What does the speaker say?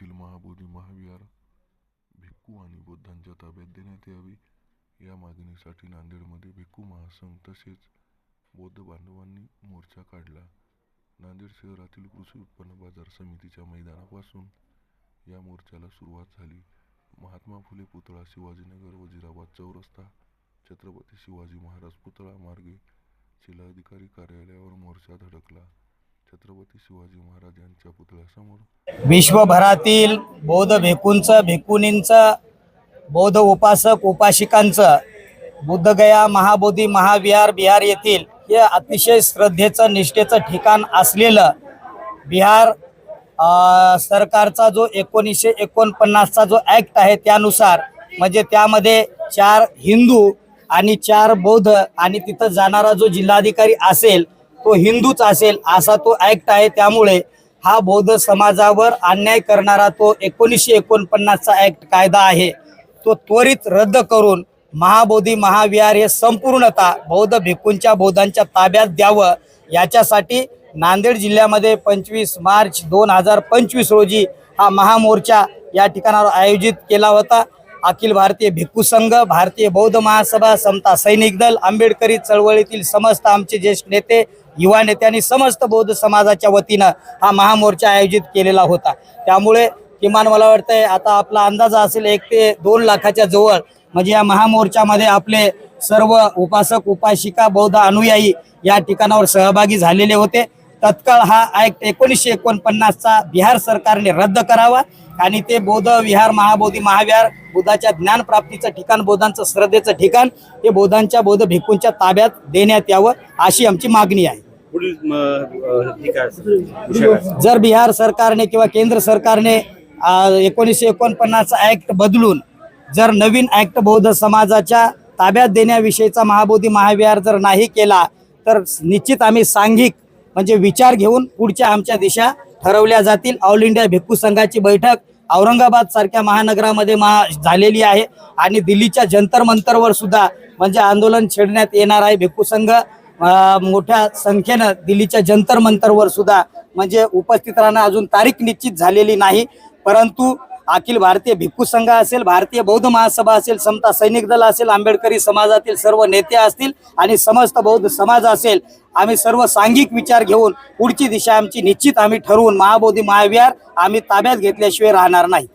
येथील महाबोधी महाविहार भिक्खू आणि बौद्धांच्या ताब्यात देण्यात यावी. या मागणीसाठी नांदेडमध्ये भिक्खू महासंघ तसेच बौद्ध बांधवांनी मोर्चा काढला. नांदेड शहरातील कृषी उत्पन्न बाजार समितीच्या मैदानापासून या मोर्चाला सुरुवात झाली. महात्मा फुले पुतळा शिवाजीनगर वजिराबाद चौरस्ता छत्रपती शिवाजी महाराज पुतळा मार्गे जिल्हाधिकारी कार्यालयावर मोर्चा धडकला. छत्रपती शिवाजी महाराज यांच्या पुतळ्यासमोर. विश्वभरातील बौद्ध भिक्खूंचं भेकुनींचं बौद्ध उपासक उपासिकांचं बुद्धगया महाबोधी महाविहार बिहार येथील हे अतिशय श्रद्धेचं निष्ठेचं ठिकाण असलेलं बिहार सरकारचा जो एकोणीसशे एकोणपन्नासचा जो ॲक्ट आहे त्यानुसार म्हणजे त्यामध्ये चार हिंदू आणि चार बौद्ध आणि तिथं जाणारा जो जिल्हाधिकारी असेल तो हिंदूच असेल असा तो ॲक्ट आहे. त्यामुळे हा बौद्ध समाजावर अन्याय करणारा तो एकोणीसशे एकोणपन्नासचा ॲक्ट कायदा आहे. तो त्वरित रद्द करून महाबोधी महाविहार हे संपूर्णतः बौद्ध भिक्खूंच्या बौद्धांच्या ताब्यात द्यावं. याच्यासाठी नांदेड जिल्ह्यामध्ये पंचवीस मार्च दोन हजार पंचवीस रोजी हा महामोर्चा या ठिकाणावर आयोजित केला होता. अखिल भारतीय भिक्खू संघ भारतीय बौद्ध महासभा समता सैनिक दल आंबेडकरी चळवळीतील समस्त आमचे ज्येष्ठ नेते युवा नेत्यांनी समस्त बौद्ध समाजाच्या वतीनं हा महामोर्चा आयोजित केलेला होता. त्यामुळे किमान मला वाटतंय आता आपला अंदाज असेल एक ते दोन लाखाच्या जवळ. म्हणजे या महामोर्चामध्ये आपले सर्व उपासक उपासिका बौद्ध अनुयायी या ठिकाणावर सहभागी झालेले होते. तत्काळ हा ऍक्ट एकोणीसशे एकोणपन्नासचा बिहार सरकारने रद्द करावा आणि ते बौद्ध विहार महाबोधी महाविहार बुद्धाच्या ज्ञान प्राप्तीचं ठिकाण बौद्धांचं श्रद्धेचं ठिकाण हे बौद्धांच्या बौद्ध भिक्खूंच्या ताब्यात देण्यात यावं अशी आमची मागणी आहे? जर बिहार सरकारने किंवा केंद्र सरकारने एकोणीसशे एकोणपन्नासचा ऍक्ट बदलून जर नवीन ऍक्ट बौद्ध समाजाच्या ताब्यात देण्याविषयीचा महाबोधी महाविहार जर नाही केला तर निश्चित आम्ही सांघिक म्हणजे विचार घेऊन पुढच्या आमच्या दिशा ठरवल्या जातील. ऑल इंडिया भिक्खू संघाची बैठक औरंगाबाद सारख्या महानगरामध्ये महा झालेली आहे आणि दिल्लीच्या जंतर मंतरवर सुद्धा म्हणजे आंदोलन छेडण्यात येणार आहे. भिक्खू संघ मोठ्या संख्येनं दिल्लीच्या जंतर मंतरवर सुद्धा म्हणजे उपस्थित राहणं अजून तारीख निश्चित झालेली नाही. परंतु अखिल भारतीय भिक्खू संघ असेल भारतीय बौद्ध महासभा असेल समता सैनिक दल असेल आंबेडकरी समाजातील सर्व नेते असतील आणि समस्त बौद्ध समाज असेल आम्ही सर्व सांघिक विचार घेऊन पुढची दिशा आमची निश्चित आम्ही ठरवून महाबोधी महाविहार आम्ही ताब्यात घेतल्याशिवाय राहणार नाही.